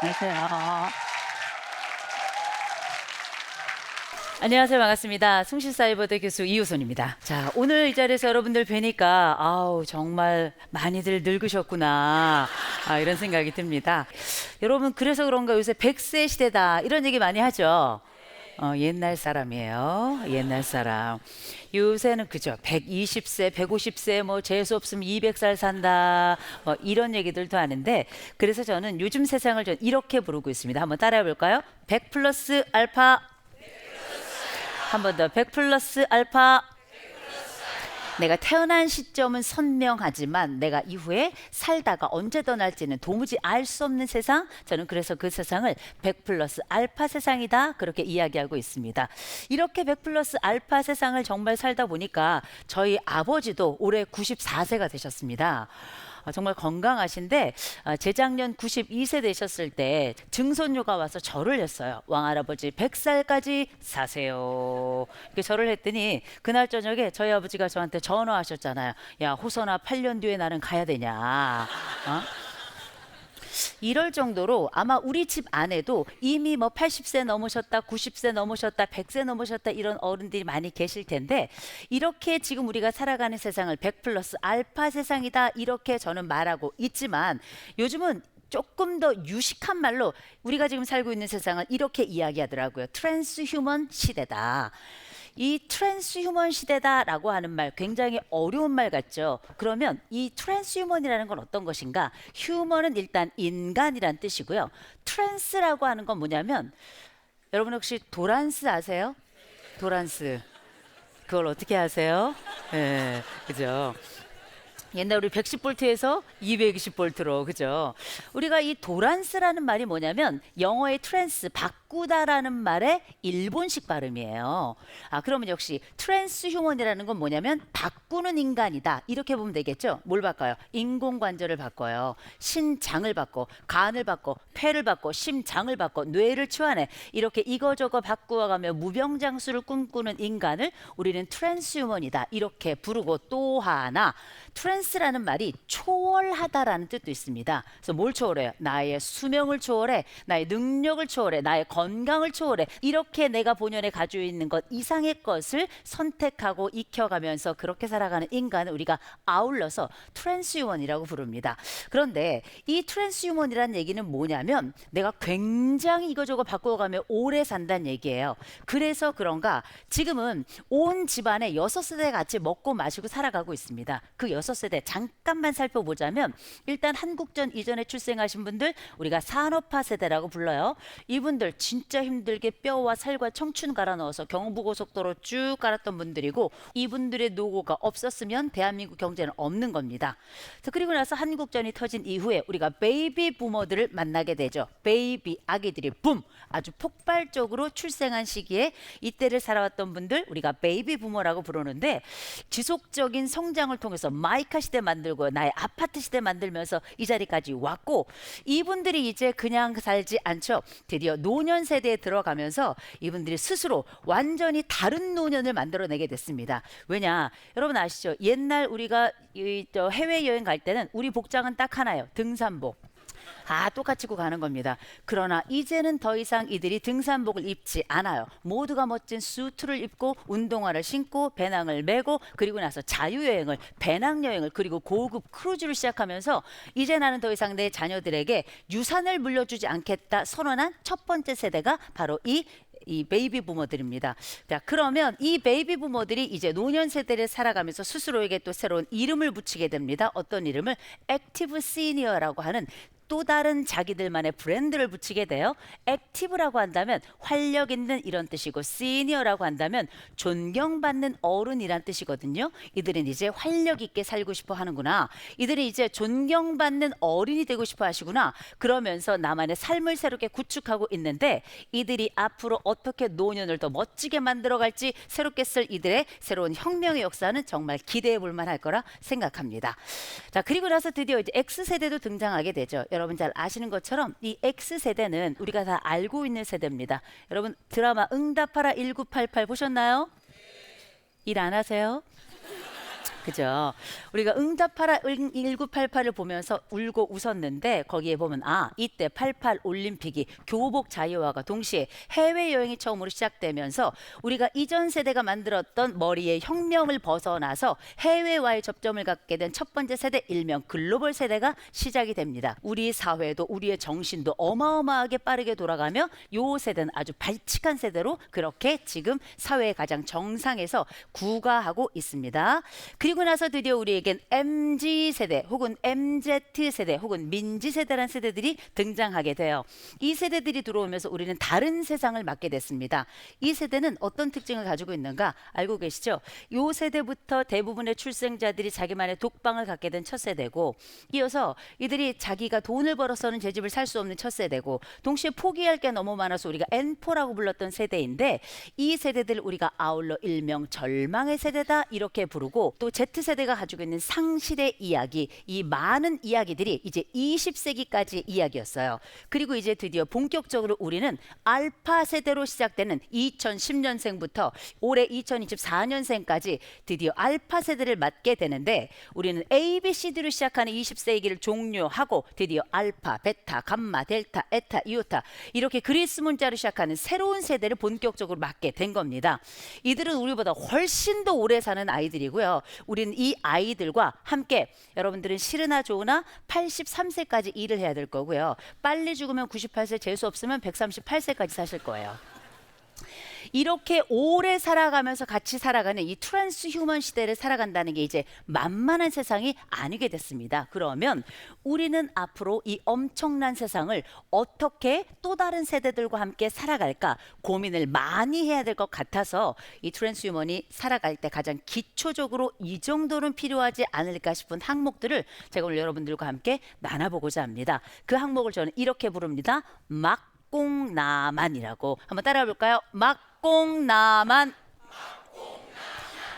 안녕하세요. 안녕하세요. 반갑습니다. 숭실사이버대 교수 이우선입니다. 자, 오늘 이 자리에서 여러분들 뵈니까 아우 정말 많이들 늙으셨구나. 아, 이런 생각이 듭니다. 여러분 그래서 그런가 요새 100세 시대다 이런 얘기 많이 하죠. 어, 옛날 사람이에요. 옛날 사람. 요새는 그죠. 120세, 150세, 뭐 재수 없으면 200살 산다. 뭐 이런 얘기들도 하는데 그래서 저는 요즘 세상을 전 이렇게 부르고 있습니다. 한번 따라해 볼까요? 100 플러스 알파. 한 번 더. 100 플러스 알파. 내가 태어난 시점은 선명하지만 내가 이후에 살다가 언제 떠날지는 도무지 알 수 없는 세상 저는 그래서 그 세상을 100 플러스 알파 세상이다 그렇게 이야기하고 있습니다. 이렇게 100 플러스 알파 세상을 정말 살다 보니까 저희 아버지도 올해 94세가 되셨습니다. 아, 정말 건강하신데 아, 재작년 92세 되셨을 때 증손녀가 와서 절을 했어요. 왕할아버지 100살까지 사세요. 이렇게 절을 했더니 그날 저녁에 저희 아버지가 저한테 전화하셨잖아요. 야 호선아 8년 뒤에 나는 가야 되냐. 어? 이럴 정도로 아마 우리 집 안에도 이미 뭐 80세 넘으셨다, 90세 넘으셨다, 100세 넘으셨다 이런 어른들이 많이 계실 텐데 이렇게 지금 우리가 살아가는 세상을 100 플러스 알파 세상이다 이렇게 저는 말하고 있지만 요즘은 조금 더 유식한 말로 우리가 지금 살고 있는 세상을 이렇게 이야기하더라고요. 트랜스 휴먼 시대다. 이 트랜스 휴먼 시대다라고 하는 말 굉장히 어려운 말 같죠. 그러면 이 트랜스 휴먼이라는 건 어떤 것인가? 휴먼은 일단 인간이란 뜻이고요. 트랜스라고 하는 건 뭐냐면 여러분 혹시 도란스 아세요? 도란스. 그걸 어떻게 아세요? 예, 그죠. 옛날 우리 110볼트에서 220볼트로 그죠? 우리가 이 도란스라는 말이 뭐냐면 영어의 트랜스 바꾸다라는 말의 일본식 발음이에요. 아 그러면 역시 트랜스 휴먼이라는 건 뭐냐면 바꾸는 인간이다 이렇게 보면 되겠죠? 뭘 바꿔요? 인공관절을 바꿔요. 신장을 바꿔, 간을 바꿔, 폐를 바꿔, 심장을 바꿔, 뇌를 치환해 이렇게 이거저거 바꾸어가며 무병장수를 꿈꾸는 인간을 우리는 트랜스 휴먼이다 이렇게 부르고 또 하나 트랜스라는 말이 초월하다라는 뜻도 있습니다. 그래서 뭘 초월해요? 나의 수명을 초월해, 나의 능력을 초월해, 나의 건 강을 초월해. 이렇게 내가 본연에 가지고 있는 것 이상의 것을 선택하고 익혀가면서 그렇게 살아가는 인간을 우리가 아울러서 트랜스휴먼이라고 부릅니다. 그런데 이 트랜스휴먼이라는 얘기는 뭐냐면 내가 굉장히 이거저거 바꾸어가며 오래 산다는 얘기예요. 그래서 그런가 지금은 온 집안에 여섯 세대 같이 먹고 마시고 살아가고 있습니다. 그 여섯 세대 잠깐만 살펴보자면 일단 한국전 이전에 출생하신 분들 우리가 산업화 세대라고 불러요. 이분들 진짜 힘들게 뼈와 살과 청춘 갈아 넣어서 경부고속도로 쭉 갈았던 분들이고 이분들의 노고가 없었으면 대한민국 경제는 없는 겁니다. 자, 그리고 나서 한국전이 터진 이후에 우리가 베이비 부모들을 만나게 되죠. 베이비 아기들이 붐 아주 폭발적으로 출생한 시기에 이때를 살아왔던 분들 우리가 베이비 부모라고 부르는데 지속적인 성장을 통해서 마이카 시대 만들고 나의 아파트 시대 만들면서 이 자리까지 왔고 이분들이 이제 그냥 살지 않죠. 드디어 노년 세대에 들어가면서 이분들이 스스로 완전히 다른 노년을 만들어내게 됐습니다. 왜냐? 여러분 아시죠? 옛날 우리가 해외 여행 갈 때는 우리 복장은 딱 하나예요. 등산복. 아, 똑같이 입고 가는 겁니다. 그러나 이제는 더 이상 이들이 등산복을 입지 않아요. 모두가 멋진 수트를 입고 운동화를 신고 배낭을 메고 그리고 나서 자유여행을 배낭여행을 그리고 고급 크루즈를 시작하면서 이제 나는 더 이상 내 자녀들에게 유산을 물려주지 않겠다 선언한 첫 번째 세대가 바로 이이 베이비 부모들입니다. 자, 그러면 이 베이비 부모들이 이제 노년 세대를 살아가면서 스스로에게 또 새로운 이름을 붙이게 됩니다. 어떤 이름을 액티브 시니어라고 하는 또 다른 자기들만의 브랜드를 붙이게 돼요. 액티브라고 한다면 활력 있는 이런 뜻이고 시니어라고 한다면 존경받는 어른이란 뜻이거든요. 이들은 이제 활력 있게 살고 싶어 하는구나. 이들은 이제 존경받는 어른이 되고 싶어 하시구나. 그러면서 나만의 삶을 새롭게 구축하고 있는데 이들이 앞으로 어떻게 노년을 더 멋지게 만들어 갈지 새롭게 쓸 이들의 새로운 혁명의 역사는 정말 기대해 볼 만할 거라 생각합니다. 자, 그리고 나서 드디어 이제 X세대도 등장하게 되죠. 여러분 잘 아시는 것처럼 이 X세대는 우리가 다 알고 있는 세대입니다. 여러분 드라마 응답하라 1988 보셨나요? 일 안 하세요? 그죠? 우리가 응답하라 1988을 보면서 울고 웃었는데 거기에 보면 아 이때 88 올림픽이 교복 자유화가 동시에 해외 여행이 처음으로 시작되면서 우리가 이전 세대가 만들었던 머리의 혁명을 벗어나서 해외와의 접점을 갖게 된 첫 번째 세대 일명 글로벌 세대가 시작이 됩니다. 우리 사회도 우리의 정신도 어마어마하게 빠르게 돌아가며 요 세대는 아주 발칙한 세대로 그렇게 지금 사회의 가장 정상에서 구가하고 있습니다. 그리고 나서 드디어 우리에겐 MZ 세대 혹은 MZ 세대 혹은 민지 세대라는 세대들이 등장하게 돼요. 이 세대들이 들어오면서 우리는 다른 세상을 맞게 됐습니다. 이 세대는 어떤 특징을 가지고 있는가 알고 계시죠? 요 세대부터 대부분의 출생자들이 자기만의 독방을 갖게 된 첫 세대고 이어서 이들이 자기가 돈을 벌어서는 제 집을 살 수 없는 첫 세대고 동시에 포기할 게 너무 많아서 우리가 N포라고 불렀던 세대인데 이 세대들 우리가 아울러 일명 절망의 세대다 이렇게 부르고 또 Z세대가 가지고 있는 상실의 이야기 이 많은 이야기들이 이제 20세기까지 이야기였어요. 그리고 이제 드디어 본격적으로 우리는 알파 세대로 시작되는 2010년생부터 올해 2024년생까지 드디어 알파 세대를 맞게 되는데 우리는 A, B, C, D로 시작하는 20세기를 종료하고 드디어 알파, 베타, 감마, 델타, 에타, 이오타 이렇게 그리스 문자로 시작하는 새로운 세대를 본격적으로 맞게 된 겁니다. 이들은 우리보다 훨씬 더 오래 사는 아이들이고요. 우리는 이 아이들과 함께 여러분들은 싫으나 좋으나 83세까지 일을 해야 될 거고요. 빨리 죽으면 98세, 재수 없으면 138세까지 사실 거예요. 이렇게 오래 살아가면서 같이 살아가는 이 트랜스 휴먼 시대를 살아간다는 게 이제 만만한 세상이 아니게 됐습니다. 그러면 우리는 앞으로 이 엄청난 세상을 어떻게 또 다른 세대들과 함께 살아갈까 고민을 많이 해야 될 것 같아서 이 트랜스 휴먼이 살아갈 때 가장 기초적으로 이 정도는 필요하지 않을까 싶은 항목들을 제가 오늘 여러분들과 함께 나눠보고자 합니다. 그 항목을 저는 이렇게 부릅니다. 막공나만이라고 한번 따라해 볼까요? 막 공나만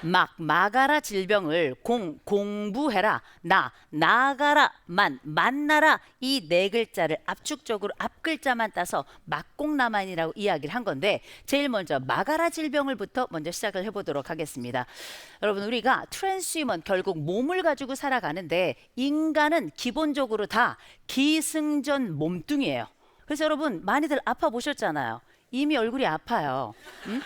막 막아라 질병을 공 공부해라 나 나가라 만 만나라 이 네 글자를 압축적으로 앞 글자만 따서 막공나만이라고 이야기를 한 건데 제일 먼저 막아라 질병을부터 먼저 시작을 해보도록 하겠습니다. 여러분 우리가 트랜스휴먼 결국 몸을 가지고 살아가는데 인간은 기본적으로 다 기승전 몸뚱이에요. 그래서 여러분 많이들 아파 보셨잖아요. 이미 얼굴이 아파요. 응?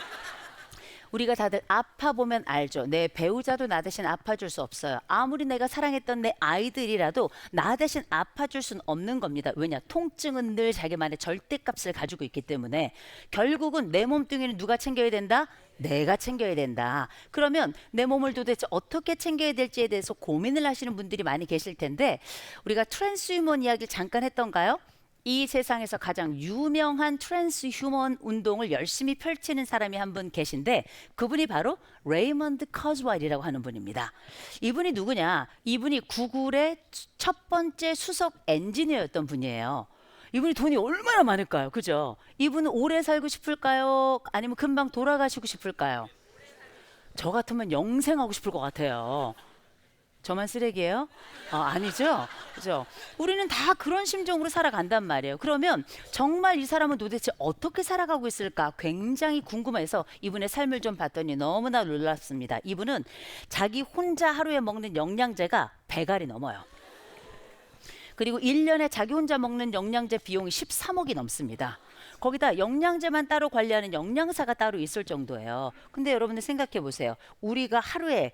우리가 다들 아파 보면 알죠. 내 배우자도 나 대신 아파줄 수 없어요. 아무리 내가 사랑했던 내 아이들이라도 나 대신 아파줄 수는 없는 겁니다. 왜냐? 통증은 늘 자기만의 절대값을 가지고 있기 때문에 결국은 내 몸뚱이는 누가 챙겨야 된다? 내가 챙겨야 된다. 그러면 내 몸을 도대체 어떻게 챙겨야 될지에 대해서 고민을 하시는 분들이 많이 계실 텐데 우리가 트랜스휴먼 이야기를 잠깐 했던가요? 이 세상에서 가장 유명한 트랜스 휴먼 운동을 열심히 펼치는 사람이 한 분 계신데 그분이 바로 레이먼드 커즈와일이라고 하는 분입니다. 이분이 누구냐? 이분이 구글의 첫 번째 수석 엔지니어였던 분이에요. 이분이 돈이 얼마나 많을까요? 그죠? 이분은 오래 살고 싶을까요? 아니면 금방 돌아가시고 싶을까요? 저 같으면 영생하고 싶을 것 같아요. 저만 쓰레기예요? 어, 아니죠? 그죠? 우리는 다 그런 심정으로 살아간단 말이에요. 그러면 정말 이 사람은 도대체 어떻게 살아가고 있을까 굉장히 궁금해서 이분의 삶을 좀 봤더니 너무나 놀랐습니다. 이분은 자기 혼자 하루에 먹는 영양제가 배갈이 넘어요. 그리고 1년에 자기 혼자 먹는 영양제 비용이 13억이 넘습니다. 거기다 영양제만 따로 관리하는 영양사가 따로 있을 정도예요. 근데 여러분들 생각해 보세요. 우리가 하루에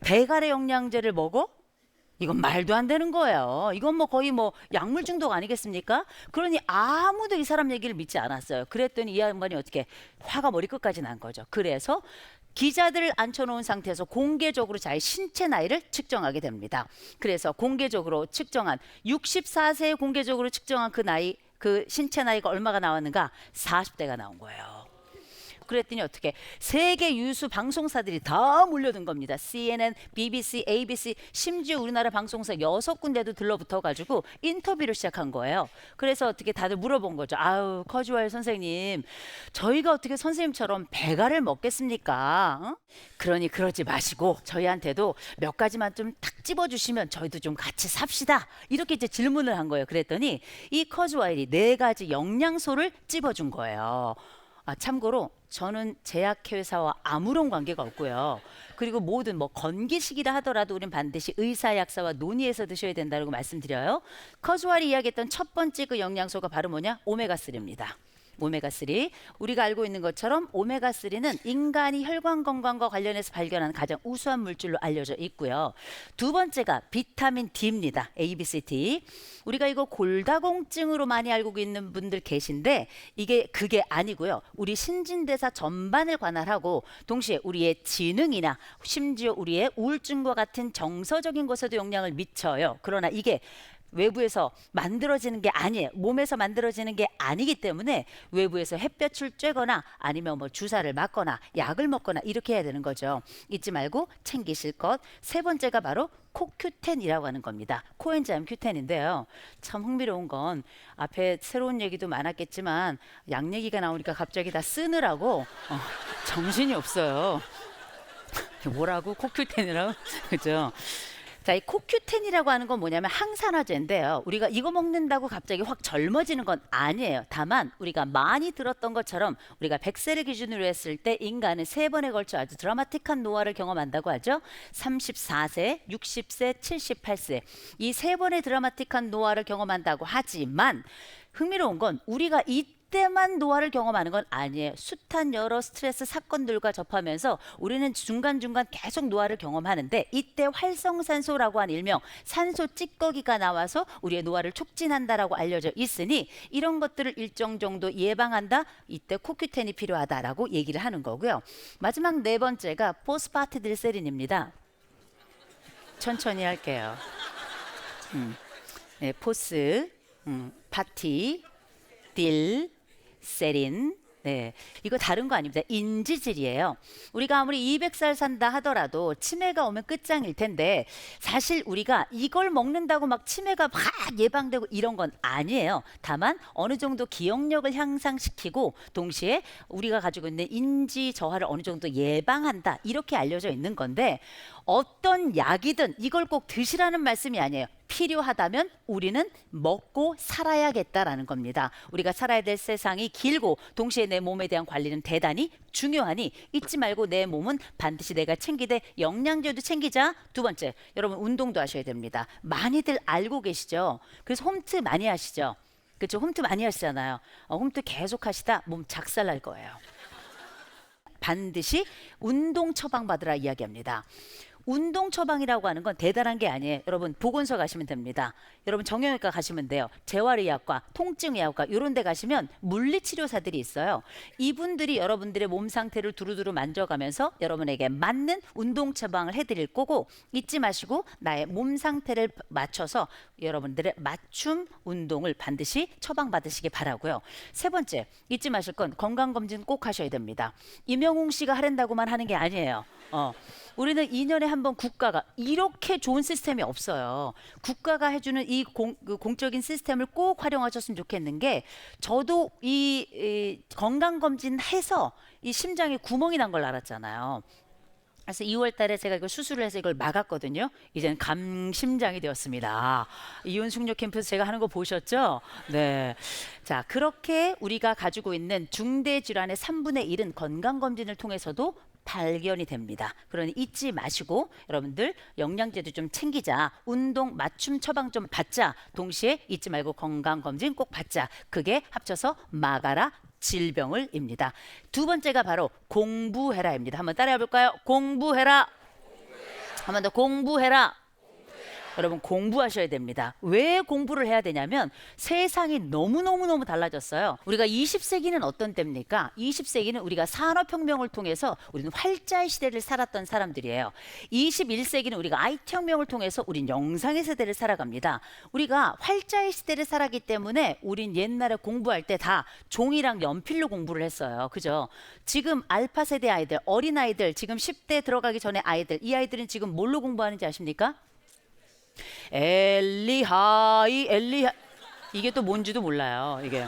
배갈의 영양제를 먹어? 이건 말도 안 되는 거예요. 이건 뭐 거의 뭐 약물 중독 아니겠습니까? 그러니 아무도 이 사람 얘기를 믿지 않았어요. 그랬더니 이 양반이 어떻게 화가 머리 끝까지 난 거죠. 그래서 기자들을 앉혀놓은 상태에서 공개적으로 자기 신체 나이를 측정하게 됩니다. 그래서 공개적으로 측정한 64세에 공개적으로 측정한 그 나이 그 신체 나이가 얼마가 나왔는가? 40대가 나온 거예요. 그랬더니 어떻게 세계 유수 방송사들이 다 몰려든 겁니다. CNN, BBC, ABC, 심지어 우리나라 방송사 여섯 군데도 들러붙어 가지고 인터뷰를 시작한 거예요. 그래서 어떻게 다들 물어본 거죠. 아유, 커주얼 선생님, 저희가 어떻게 선생님처럼 배가를 먹겠습니까? 어? 그러니 그러지 마시고 저희한테도 몇 가지만 좀 탁 집어주시면 저희도 좀 같이 삽시다. 이렇게 이제 질문을 한 거예요. 그랬더니 이 커즈와일이 네 가지 영양소를 집어준 거예요. 아, 참고로 저는 제약회사와 아무런 관계가 없고요. 그리고 모든 뭐 건기식이라 하더라도 우린 반드시 의사 약사와 논의해서 드셔야 된다고 말씀드려요. 커주얼이 이야기했던 첫 번째 그 영양소가 바로 뭐냐? 오메가3입니다. 오메가3 우리가 알고 있는 것처럼 오메가3는 인간이 혈관 건강과 관련해서 발견한 가장 우수한 물질로 알려져 있고요. 두 번째가 비타민 D입니다. A, B, C, D. 우리가 이거 골다공증으로 많이 알고 있는 분들 계신데 이게 그게 아니고요. 우리 신진대사 전반을 관할하고 동시에 우리의 지능이나 심지어 우리의 우울증과 같은 정서적인 것에도 영향을 미쳐요. 그러나 이게 외부에서 만들어지는 게 아니에요. 몸에서 만들어지는 게 아니기 때문에 외부에서 햇볕을 쬐거나 아니면 뭐 주사를 맞거나 약을 먹거나 이렇게 해야 되는 거죠. 잊지 말고 챙기실 것. 세 번째가 바로 코큐텐이라고 하는 겁니다. 코엔자임 큐텐인데요. 참 흥미로운 건 앞에 새로운 얘기도 많았겠지만 약 얘기가 나오니까 갑자기 다 쓰느라고 어, 정신이 없어요. 뭐라고 코큐텐이라고 그죠? 자, 이 코큐텐이라고 하는 건 뭐냐면 항산화제인데요. 우리가 이거 먹는다고 갑자기 확 젊어지는 건 아니에요. 다만 우리가 많이 들었던 것처럼 우리가 100세를 기준으로 했을 때 인간은 세 번에 걸쳐 아주 드라마틱한 노화를 경험한다고 하죠. 34세, 60세, 78세. 이 세 번의 드라마틱한 노화를 경험한다고 하지만 흥미로운 건 우리가 이 때만 노화를 경험하는 건 아니에요. 숱한 여러 스트레스 사건들과 접하면서 우리는 중간중간 계속 노화를 경험하는데 이때 활성산소라고 하는 일명 산소 찌꺼기가 나와서 우리의 노화를 촉진한다라고 알려져 있으니 이런 것들을 일정 정도 예방한다. 이때 코큐텐이 필요하다라고 얘기를 하는 거고요. 마지막 네 번째가 포스파티딜세린입니다. 천천히 할게요. 음. 네, 포스, 음, 파티, 딜, 세린. 네. 이거 다른 거 아닙니다. 인지질이에요. 우리가 아무리 200살 산다 하더라도 치매가 오면 끝장일 텐데 사실 우리가 이걸 먹는다고 막 치매가 막 예방되고 이런 건 아니에요. 다만 어느 정도 기억력을 향상시키고 동시에 우리가 가지고 있는 인지 저하를 어느 정도 예방한다. 이렇게 알려져 있는 건데 어떤 약이든 이걸 꼭 드시라는 말씀이 아니에요. 필요하다면 우리는 먹고 살아야겠다라는 겁니다. 우리가 살아야 될 세상이 길고 동시에 내 몸에 대한 관리는 대단히 중요하니 잊지 말고 내 몸은 반드시 내가 챙기되 영양제도 챙기자. 두 번째, 여러분 운동도 하셔야 됩니다. 많이들 알고 계시죠? 그래서 홈트 많이 하시죠? 그렇죠? 홈트 많이 하시잖아요. 어, 홈트 계속 하시다 몸 작살날 거예요. 반드시 운동 처방받으라 이야기합니다. 운동 처방이라고 하는 건 대단한 게 아니에요. 여러분 보건소 가시면 됩니다. 여러분 정형외과 가시면 돼요. 재활의학과, 통증의학과 이런 데 가시면 물리치료사들이 있어요. 이분들이 여러분들의 몸 상태를 두루두루 만져가면서 여러분에게 맞는 운동 처방을 해드릴 거고 잊지 마시고 나의 몸 상태를 맞춰서 여러분들의 맞춤 운동을 반드시 처방받으시기 바라고요. 세 번째 잊지 마실 건 건강검진 꼭 하셔야 됩니다. 임영웅 씨가 하랜다고만 하는 게 아니에요. 어, 우리는 2년에 한 번 국가가 이렇게 좋은 시스템이 없어요. 국가가 해주는 이 공, 그 공적인 시스템을 꼭 활용하셨으면 좋겠는 게 저도 이, 이 건강검진 해서 이 심장에 구멍이 난 걸 알았잖아요. 그래서 2월 달에 제가 이걸 수술을 해서 이걸 막았거든요. 이제는 감심장이 되었습니다. 이온숙료 캠프에서 제가 하는 거 보셨죠? 네. 자, 그렇게 우리가 가지고 있는 중대 질환의 3분의 1은 건강 검진을 통해서도 발견이 됩니다. 그러니 잊지 마시고 여러분들 영양제도 좀 챙기자. 운동 맞춤 처방 좀 받자. 동시에 잊지 말고 건강 검진 꼭 받자. 그게 합쳐서 막아라 질병을입니다. 두 번째가 바로 공부해라입니다. 한번 따라해 볼까요? 공부해라. 한번 더 공부해라. 여러분 공부하셔야 됩니다. 왜 공부를 해야 되냐면 세상이 너무너무너무 달라졌어요. 우리가 20세기는 어떤 때입니까? 20세기는 우리가 산업혁명을 통해서 우리는 활자의 시대를 살았던 사람들이에요. 21세기는 우리가 IT혁명을 통해서 우린 영상의 세대를 살아갑니다. 우리가 활자의 시대를 살았기 때문에 우린 옛날에 공부할 때 다 종이랑 연필로 공부를 했어요. 그죠? 지금 알파 세대 아이들, 어린 아이들, 지금 10대 들어가기 전에 아이들, 이 아이들은 지금 뭘로 공부하는지 아십니까? 엘리하이 엘리하 이게 또 뭔지도 몰라요. 이게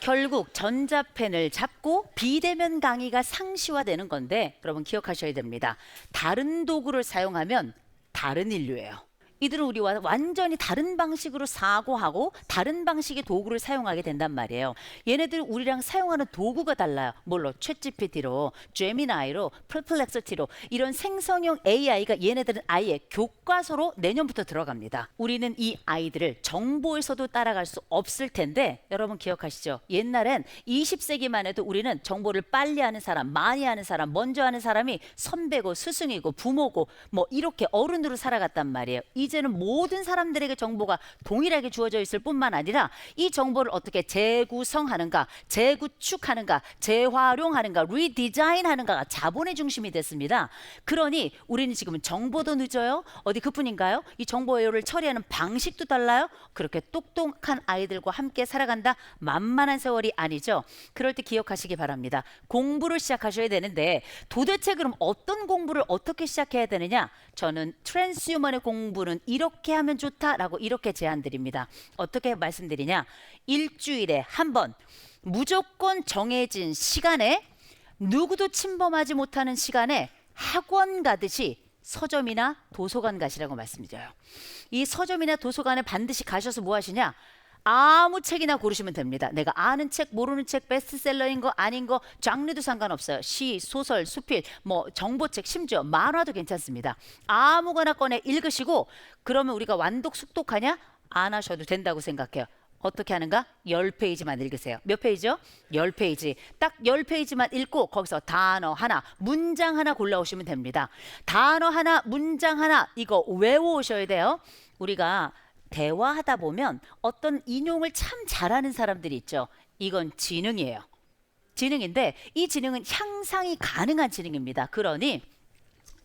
결국 전자펜을 잡고 비대면 강의가 상시화되는 건데 여러분 기억하셔야 됩니다. 다른 도구를 사용하면 다른 인류예요. 이들은 우리와 완전히 다른 방식으로 사고하고 다른 방식의 도구를 사용하게 된단 말이에요. 얘네들 우리랑 사용하는 도구가 달라요. 물론 챗GPT로, 제미나이로, 플플렉서티로 이런 생성형 AI가 얘네들은 아예 교과서로 내년부터 들어갑니다. 우리는 이 아이들을 정보에서도 따라갈 수 없을 텐데 여러분 기억하시죠? 옛날엔 20세기만 해도 우리는 정보를 빨리 하는 사람, 많이 하는 사람, 먼저 하는 사람이 선배고 스승이고 부모고 뭐 이렇게 어른으로 살아갔단 말이에요. 이 제는 모든 사람들에게 정보가 동일하게 주어져 있을 뿐만 아니라 이 정보를 어떻게 재구성하는가, 재구축하는가, 재활용하는가, 리디자인하는가가 자본의 중심이 됐습니다. 그러니 우리는 지금 정보도 늦어요. 어디 그뿐인가요? 이 정보 오요를 처리하는 방식도 달라요. 그렇게 똑똑한 아이들과 함께 살아간다. 만만한 세월이 아니죠. 그럴 때 기억하시기 바랍니다. 공부를 시작하셔야 되는데 도대체 그럼 어떤 공부를 어떻게 시작해야 되느냐? 저는 트랜스휴먼의 공부는 이렇게 하면 좋다라고 이렇게 제안드립니다. 어떻게 말씀드리냐? 일주일에 한 번 무조건 정해진 시간에 누구도 침범하지 못하는 시간에 학원 가듯이 서점이나 도서관 가시라고 말씀드려요. 이 서점이나 도서관에 반드시 가셔서 뭐 하시냐? 아무 책이나 고르시면 됩니다. 내가 아는 책, 모르는 책, 베스트셀러인 거 아닌 거 장르도 상관없어요. 시, 소설, 수필, 뭐 정보책, 심지어 만화도 괜찮습니다. 아무거나 꺼내 읽으시고 그러면 우리가 완독 숙독하냐? 안 하셔도 된다고 생각해요. 어떻게 하는가? 10페이지만 읽으세요. 몇 페이지요? 10페이지. 딱 10페이지만 읽고 거기서 단어 하나, 문장 하나 골라오시면 됩니다. 단어 하나, 문장 하나 이거 외워오셔야 돼요. 우리가 대화하다 보면 어떤 인용을 참 잘하는 사람들이 있죠. 이건 지능이에요. 지능인데 이 지능은 향상이 가능한 지능입니다. 그러니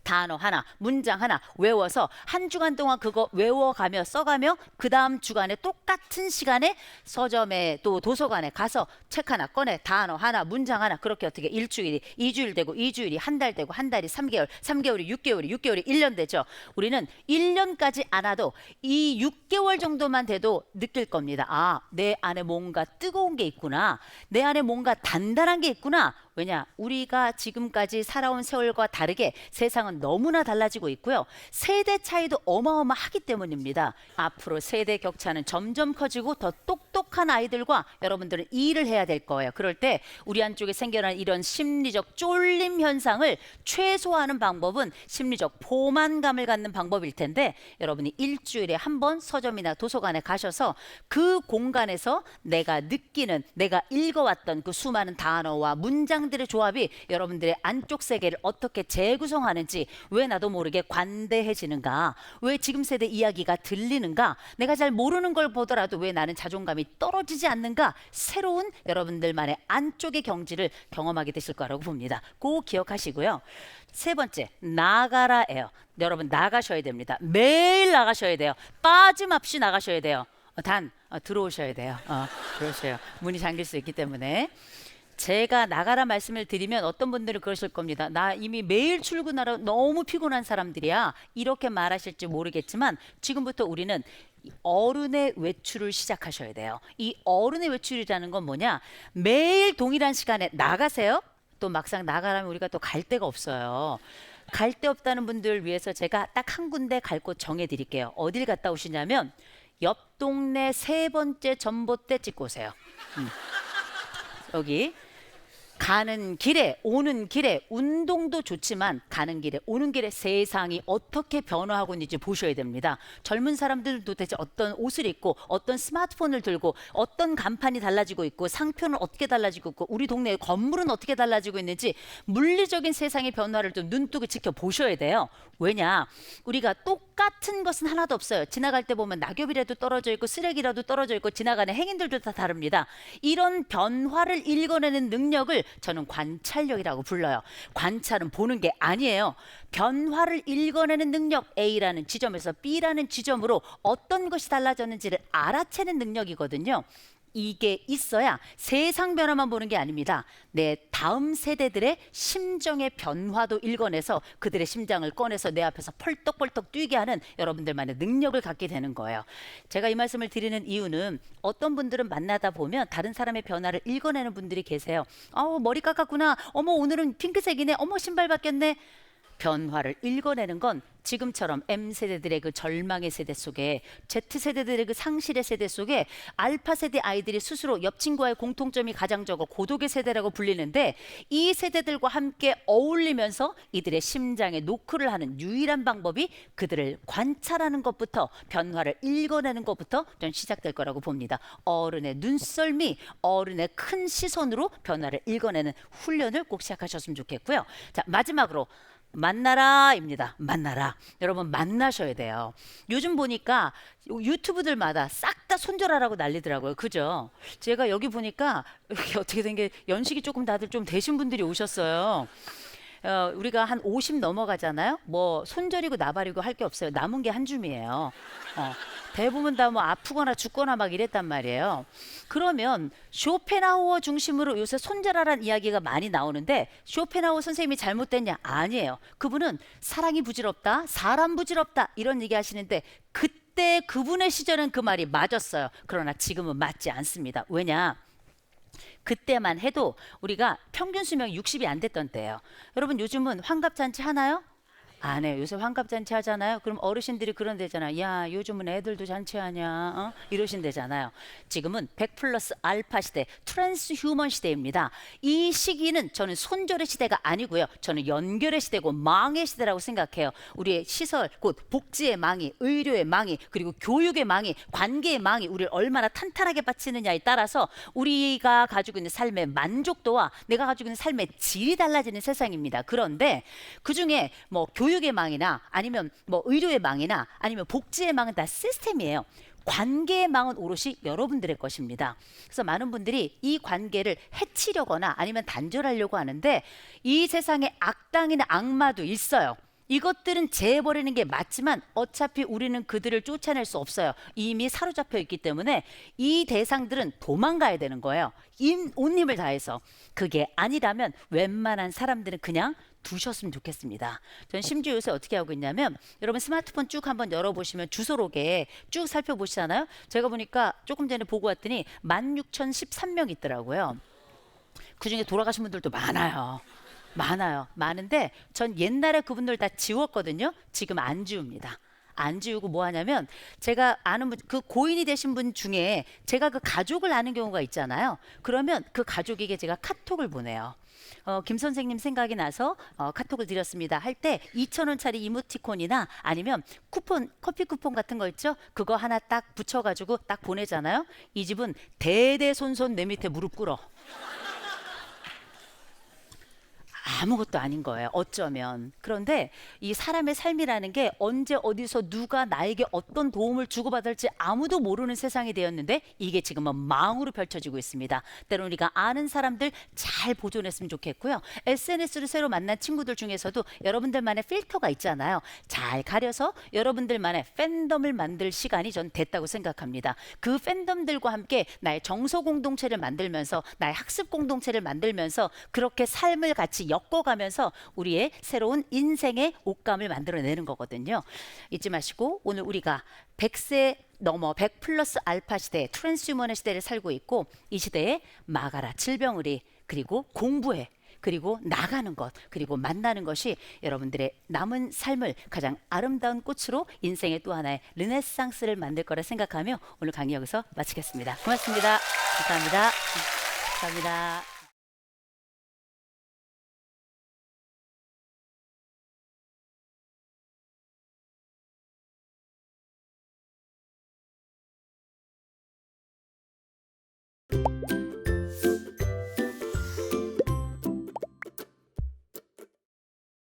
단어 하나, 문장 하나 외워서 한 주간 동안 그거 외워가며 써가며 그 다음 주간에 똑같은 시간에 서점에 또 도서관에 가서 책 하나 꺼내 단어 하나, 문장 하나 그렇게 어떻게 일주일이 이주일 되고 이주일이 한 달 되고 한 달이 삼개월 삼개월이 6개월이 6개월이 1년 되죠. 우리는 1년까지 안 와도 이 6개월 정도만 돼도 느낄 겁니다. 아, 내 안에 뭔가 뜨거운 게 있구나. 내 안에 뭔가 단단한 게 있구나. 왜냐? 우리가 지금까지 살아온 세월과 다르게 세상은 너무나 달라지고 있고요. 세대 차이도 어마어마하기 때문입니다. 앞으로 세대 격차는 점점 커지고 더 똑똑한 아이들과 여러분들은 일을 해야 될 거예요. 그럴 때 우리 안쪽에 생겨난 이런 심리적 쫄림 현상을 최소화하는 방법은 심리적 포만감을 갖는 방법일 텐데 여러분이 일주일에 한 번 서점이나 도서관에 가셔서 그 공간에서 내가 느끼는 내가 읽어왔던 그 수많은 단어와 문장들의 조합이 여러분들의 안쪽 세계를 어떻게 재구성하는지 왜 나도 모르게 관대해지는가 왜 지금 세대 이야기가 들리는가 내가 잘 모르는 걸 보더라도 왜 나는 자존감이 떨어지지 않는가 새로운 여러분들만의 안쪽의 경지를 경험하게 되실 거라고 봅니다. 꼭 기억하시고요. 세 번째 나가라예요. 여러분 나가셔야 됩니다. 매일 나가셔야 돼요. 빠짐없이 나가셔야 돼요. 어, 단 어, 들어오셔야 돼요. 어, 들어오셔요. 문이 잠길 수 있기 때문에. 제가 나가라 말씀을 드리면 어떤 분들은 그러실 겁니다. 나 이미 매일 출근하러 너무 피곤한 사람들이야. 이렇게 말하실지 모르겠지만 지금부터 우리는 이 어른의 외출을 시작하셔야 돼요. 이 어른의 외출이라는 건 뭐냐? 매일 동일한 시간에 나가세요. 또 막상 나가라면 우리가 또 갈 데가 없어요. 갈 데 없다는 분들 위해서 제가 딱 한 군데 갈 곳 정해 드릴게요. 어딜 갔다 오시냐면 옆 동네 세 번째 전봇대 찍고 오세요. 음. 여기 가는 길에 오는 길에 운동도 좋지만 가는 길에 오는 길에 세상이 어떻게 변화하고 있는지 보셔야 됩니다. 젊은 사람들은 도대체 어떤 옷을 입고 어떤 스마트폰을 들고 어떤 간판이 달라지고 있고 상표는 어떻게 달라지고 있고 우리 동네의 건물은 어떻게 달라지고 있는지 물리적인 세상의 변화를 좀 눈뜨고 지켜보셔야 돼요. 왜냐? 우리가 똑같은 것은 하나도 없어요. 지나갈 때 보면 낙엽이라도 떨어져 있고 쓰레기라도 떨어져 있고 지나가는 행인들도 다 다릅니다. 이런 변화를 읽어내는 능력을 저는 관찰력이라고 불러요. 관찰은 보는 게 아니에요. 변화를 읽어내는 능력 A라는 지점에서 B라는 지점으로 어떤 것이 달라졌는지를 알아채는 능력이거든요. 이게 있어야 세상 변화만 보는 게 아닙니다. 내 다음 세대들의 심정의 변화도 읽어내서 그들의 심장을 꺼내서 내 앞에서 펄떡펄떡 뛰게 하는 여러분들만의 능력을 갖게 되는 거예요. 제가 이 말씀을 드리는 이유는 어떤 분들은 만나다 보면 다른 사람의 변화를 읽어내는 분들이 계세요. 어, 머리 깎았구나. 어머, 오늘은 핑크색이네. 어머, 신발 바뀌었네. 변화를 읽어내는 건 지금처럼 M세대들의 그 절망의 세대 속에 Z세대들의 그 상실의 세대 속에 알파 세대 아이들이 스스로 옆 친구와의 공통점이 가장 적어 고독의 세대라고 불리는데 이 세대들과 함께 어울리면서 이들의 심장에 노크를 하는 유일한 방법이 그들을 관찰하는 것부터 변화를 읽어내는 것부터 전 시작될 거라고 봅니다. 어른의 눈썰미, 어른의 큰 시선으로 변화를 읽어내는 훈련을 꼭 시작하셨으면 좋겠고요. 자, 마지막으로 만나라입니다. 만나라. 여러분 만나셔야 돼요. 요즘 보니까 유튜브들마다 싹 다 손절하라고 난리더라고요. 그죠? 제가 여기 보니까 이게 어떻게 된 게 연식이 조금 다들 좀 되신 분들이 오셨어요. 어, 우리가 한 50 넘어가잖아요. 뭐 손절이고 나발이고 할 게 없어요. 남은 게 한 줌이에요. 어, 대부분 다 뭐 아프거나 죽거나 막 이랬단 말이에요. 그러면 쇼펜하우어 중심으로 요새 손절하라는 이야기가 많이 나오는데 쇼펜하우어 선생님이 잘못됐냐? 아니에요. 그분은 사랑이 부질없다, 사람 부질없다 이런 얘기 하시는데 그때 그분의 시절은 그 말이 맞았어요. 그러나 지금은 맞지 않습니다. 왜냐? 그때만 해도 우리가 평균 수명 60이 안 됐던 때예요. 여러분 요즘은 환갑잔치 하나요? 안 해요. 요새 환갑잔치 하잖아요. 그럼 어르신들이 그런 데잖아요. 야, 요즘은 애들도 잔치하냐? 어? 이러신대잖아요. 지금은 100 플러스 알파 시대, 트랜스 휴먼 시대입니다. 이 시기는 저는 손절의 시대가 아니고요. 저는 연결의 시대고 망의 시대라고 생각해요. 우리의 시설, 곧 복지의 망이, 의료의 망이, 그리고 교육의 망이, 관계의 망이 우리를 얼마나 탄탄하게 바치느냐에 따라서 우리가 가지고 있는 삶의 만족도와 내가 가지고 있는 삶의 질이 달라지는 세상입니다. 그런데 그 중에 뭐 교육 의 망이나 아니면 뭐 의료의 망이나 아니면 복지의 망은 다 시스템이에요. 관계의 망은 오롯이 여러분들의 것입니다. 그래서 많은 분들이 이 관계를 해치려거나 아니면 단절하려고 하는데 이 세상에 악당이나 악마도 있어요. 이것들은 재해버리는 게 맞지만 어차피 우리는 그들을 쫓아낼 수 없어요. 이미 사로잡혀 있기 때문에 이 대상들은 도망가야 되는 거예요. 인, 온 힘을 다해서. 그게 아니라면 웬만한 사람들은 그냥 두셨으면 좋겠습니다. 전 심지어 요새 어떻게 하고 있냐면 여러분 스마트폰 쭉 한번 열어보시면 주소록에 쭉 살펴보시잖아요. 제가 보니까 조금 전에 보고 왔더니 16,013명 있더라고요. 그 중에 돌아가신 분들도 많아요. 많아요. 많은데 전 옛날에 그분들 다 지웠거든요. 지금 안 지웁니다. 안 지우고 뭐 하냐면 제가 아는 분, 그 고인이 되신 분 중에 제가 그 가족을 아는 경우가 있잖아요. 그러면 그 가족에게 제가 카톡을 보내요. 어, 김 선생님 생각이 나서 어, 카톡을 드렸습니다. 할 때 2,000원짜리 이모티콘이나 아니면 쿠폰, 커피 쿠폰 같은 거 있죠? 그거 하나 딱 붙여가지고 딱 보내잖아요. 이 집은 대대손손 내 밑에 무릎 꿇어. 아무것도 아닌 거예요. 어쩌면. 그런데 이 사람의 삶이라는 게 언제 어디서 누가 나에게 어떤 도움을 주고받을지 아무도 모르는 세상이 되었는데 이게 지금은 망으로 펼쳐지고 있습니다. 때론 우리가 아는 사람들 잘 보존했으면 좋겠고요. SNS를 새로 만난 친구들 중에서도 여러분들만의 필터가 있잖아요. 잘 가려서 여러분들만의 팬덤을 만들 시간이 전 됐다고 생각합니다. 그 팬덤들과 함께 나의 정서 공동체를 만들면서 나의 학습 공동체를 만들면서 그렇게 삶을 같이 엮어가면서 우리의 새로운 인생의 옷감을 만들어내는 거거든요. 잊지 마시고 오늘 우리가 100세 넘어 100 플러스 알파 시대 트랜스휴머의 시대를 살고 있고 이 시대에 막아라 질병의리 그리고 공부해 그리고 나가는 것 그리고 만나는 것이 여러분들의 남은 삶을 가장 아름다운 꽃으로 인생의 또 하나의 르네상스를 만들 거라 생각하며 오늘 강의 여기서 마치겠습니다. 고맙습니다. 감사합니다. 감사합니다.